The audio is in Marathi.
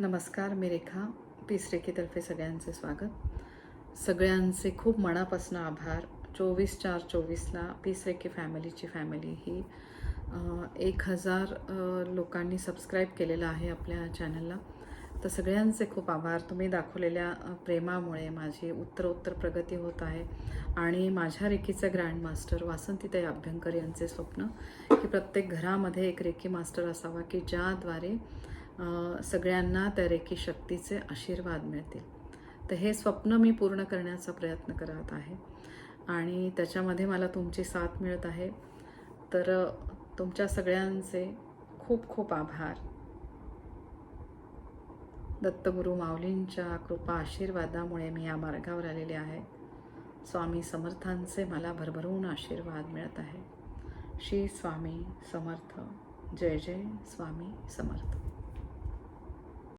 नमस्कार मी रेखा. पीस रेखेतर्फे सगळ्यांचे स्वागत. सगळ्यांचे खूप मनापासून आभार. चोवीस चार चोवीसला पीस रेखे फॅमिलीची फॅमिली ही एक हजार लोकांनी सबस्क्राईब केलेलं आहे आपल्या चॅनलला. तर सगळ्यांचे खूप आभार. तुम्ही दाखवलेल्या प्रेमामुळे माझी उत्तरोत्तर प्रगती होत आहे आणि माझ्या रेखीचं ग्रँड मास्टर वासंतीताई अभ्यंकर यांचे स्वप्न की प्रत्येक घरामध्ये एक रेखी मास्टर असावा की ज्याद्वारे सगळ्यांना त्या रेखी शक्तीचे आशीर्वाद मिळतील. तर हे स्वप्न मी पूर्ण करण्याचा प्रयत्न करत आहे. आणि त्याच्यामध्ये मला तुमची साथ मिळत आहे. तर तुमच्या सगळ्यांचे खूप खूप आभार. दत्तगुरू माऊलींच्या कृपा आशीर्वादामुळे मी या मार्गावर आलेले आहे. स्वामी समर्थांचे मला भरभरून आशीर्वाद मिळत आहे. श्री स्वामी समर्थ. जय जय स्वामी समर्थ.